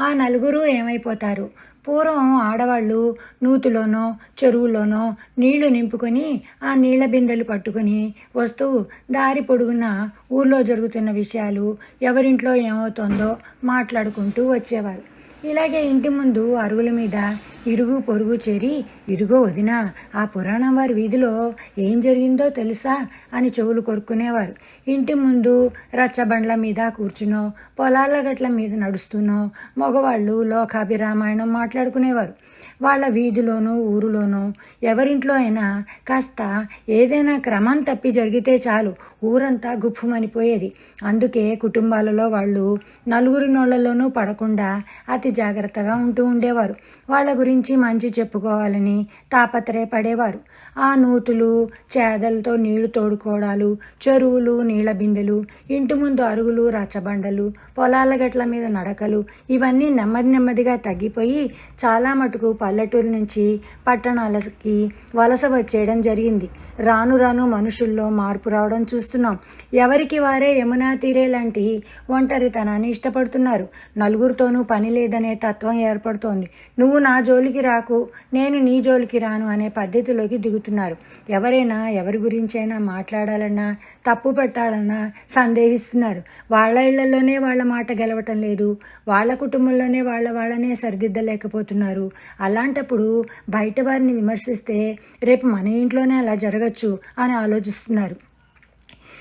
ఆ నలుగురు ఏమైపోతారు? పూర్వం ఆడవాళ్ళు నూతిలోనో చెరువులోనో నీళ్ళు నింపుకొని ఆ నీళ్ళ బిందెలు పట్టుకొని వస్తూ దారి పొడుగున ఊర్లో జరుగుతున్న విషయాలు ఎవరింట్లో ఏమవుతోందో మాట్లాడుకుంటూ వచ్చేవారు. ఇలాగే ఇంటి ముందు అరువుల మీద ఇరుగు పొరుగు చేరి ఇదిగో వదినా ఆ పురాణం వారి వీధిలో ఏం జరిగిందో తెలుసా? అని చెవులు కొరుక్కునేవారు. ఇంటి ముందు రచ్చబండ్ల మీద కూర్చునో పొలాల గట్ల మీద నడుస్తునో మగవాళ్ళు లోకాభిరామాయణం మాట్లాడుకునేవారు. వాళ్ళ వీధిలోనూ ఊరిలోనూ ఎవరింట్లో అయినా కాస్త ఏదైనా క్రమం తప్పి జరిగితే చాలు. ఊరంతా గుప్పుమనిపోయేది. అందుకే కుటుంబాలలో వాళ్ళు నలుగురు నోళ్ళలోనూ పడకుండా అతి జాగ్రత్తగా ఉంటూ ఉండేవారు. వాళ్ళ గురించి మంచి చెప్పుకోవాలని తాపత్రయపడేవారు. ఆ నూతులు చేదలతో నీళ్ళు తోడుకోవడాలు చెరువులు నీళ్ళ బిందెలు ఇంటి ముందు అరుగులు రచ్చబండలు పొలాల గట్ల మీద నడకలు ఇవన్నీ నెమ్మది నెమ్మదిగా తగ్గిపోయి చాలా మటుకు పల్లెటూరు నుంచి పట్టణాలకి వలస వచ్చేయడం జరిగింది. రాను రాను మనుషుల్లో మార్పు రావడం చూస్తున్నాం. ఎవరికి వారే యమునా తీరే లాంటి ఒంటరితనాన్ని ఇష్టపడుతున్నారు. నలుగురితోనూ పని లేదనే తత్వం ఏర్పడుతోంది. నువ్వు నా జోలికి రాకు నేను నీ జోలికి రాను అనే పద్ధతిలోకి దిగుతున్నారు ఎవరైనా ఎవరి గురించైనా మాట్లాడాలన్నా తప్పు పెట్టాలన్నా సందేహిస్తున్నారు. వాళ్ళ ఇళ్ళలోనే వాళ్ళ మాట గెలవటం లేదు. వాళ్ళ కుటుంబంలోనే వాళ్ళ వాళ్ళనే సరిదిద్దలేకపోతున్నారు. అలాంటప్పుడు బయట వారిని విమర్శిస్తే రేపు మన ఇంట్లోనే అలా జరగచ్చు అని ఆలోచిస్తున్నారు.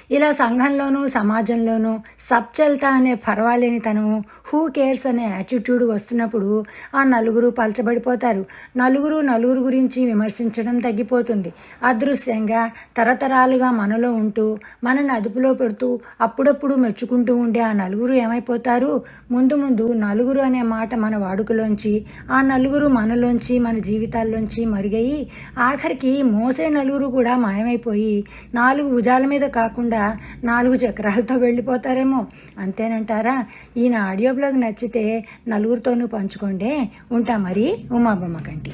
ఇలా సంఘంలోనూ సమాజంలోనూ సబ్చెల్తా అనే పర్వాలేని తను హూ కేర్స్ అనే యాటిట్యూడ్ వస్తున్నప్పుడు ఆ నలుగురు పలచబడిపోతారు. నలుగురు నలుగురు గురించి విమర్శించడం తగ్గిపోతుంది. అదృశ్యంగా తరతరాలుగా మనలో ఉంటూ మనల్ని అదుపులో పెడుతూ అప్పుడప్పుడు మెచ్చుకుంటూ ఉండే ఆ నలుగురు ఏమైపోతారు? ముందు ముందు నలుగురు అనే మాట మన వాడుకలోంచి ఆ నలుగురు మనలోంచి మన జీవితాల్లోంచి మరుగయి ఆఖరికి మోసే నలుగురు కూడా మాయమైపోయి నాలుగు భుజాల మీద కాకుండా నాలుగు చక్రాలతో వెళ్ళిపోతారేమో. అంతేనంటారా? ఈయన ఆడియో బ్లాగ్ నచ్చితే నలుగురితోనూ పంచుకోండి ఉంటా మరి ఉమాబొమ్మ కంటి.